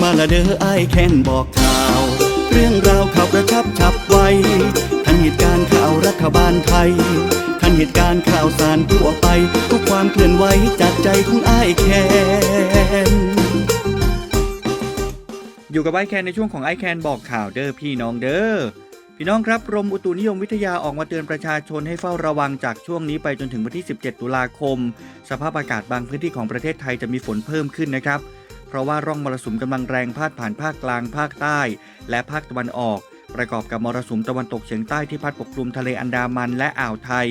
มาละเด้อไอายแค้นบอกข่าว เรื่องราวข่าวกระชับฉับไวทันเหตุการณ์ข่าวรัฐบาลไทย ทันเหตุการณ์ข่าวสารทั่วไป ทุกความเคลื่อนไหวจากใจของไอายแค้นอยู่กับไอแคนในช่วงของไอแคนบอกข่าวเด้อพี่น้องเด้อ พี่น้องครับกรมอุตุนิยมวิทยาออกมาเตือนประชาชนให้เฝ้าระวังจากช่วงนี้ไปจนถึงวันที่ 17 ตุลาคม สภาพอากาศบางพื้นที่ของประเทศไทยจะมีฝนเพิ่มขึ้นนะครับ เพราะว่าร่องมรสุมกำลังแรงพาดผ่านภาคกลาง ภาคใต้ และภาคตะวันออก ประกอบกับมรสุมตะวันตกเฉียงใต้ที่พัดปกคลุมทะเลอันดามันและอ่าวไทย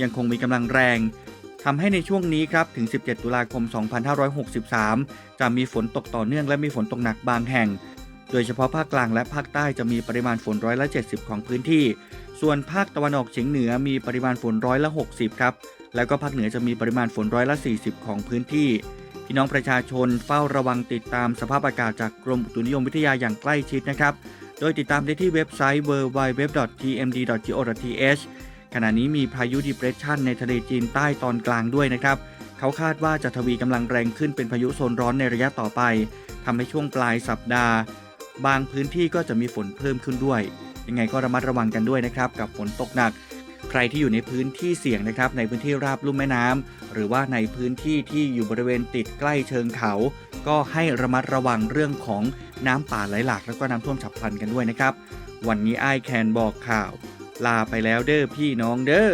ยังคงมีกำลังแรงทำให้ในช่วงนี้ครับถึง 17 ตุลาคม 2563 จะมีฝนตกต่อเนื่องและมีฝนตกหนักบางแห่ง ดยเฉพาะภาคกลางและภาคใต้จะมีปริมาณฝนร้อยละ70 ของพื้นที่ ส่วนภาคตะวันออกเฉียงเหนือมีปริมาณฝนร้อยละ 60 ครับ แล้วก็ภาคเหนือจะมีปริมาณฝนร้อยละ 40 ของพื้นที่ พี่น้องประชาชนเฝ้าระวังติดตามสภาพอากาศจากกรมอุตุนิยมวิทยาอย่างใกล้ชิดนะครับ โดยติดตามได้ที่เว็บไซต์ www.tmd.go.th ขณะนี้มีพายุดิเปรสชันในทะเลจีนใต้ตอนกลางด้วยนะครับ เขาคาดว่าจะทวีกำลังแรงขึ้นเป็นพายุโซนร้อนในระยะต่อไปทำให้ช่วงปลายสัปดาห์ บางพื้นที่ก็จะมีฝนเพิ่มขึ้นด้วย ยังไงก็ระมัดระวังกันด้วยนะครับ กับฝนตกหนัก ใครที่อยู่ในพื้นที่เสี่ยงนะครับ ในพื้นที่ราบลุ่มแม่น้ำหรือว่าในพื้นที่ที่อยู่บริเวณติดใกล้เชิงเขา ก็ให้ระมัดระวังเรื่องของน้ำป่าไหลหลากแล้วก็น้ำท่วมฉับพลันกันด้วยนะครับ วันนี้ไอแคนบอกข่าว ลาไปแล้วเด้อพี่น้องเด้อ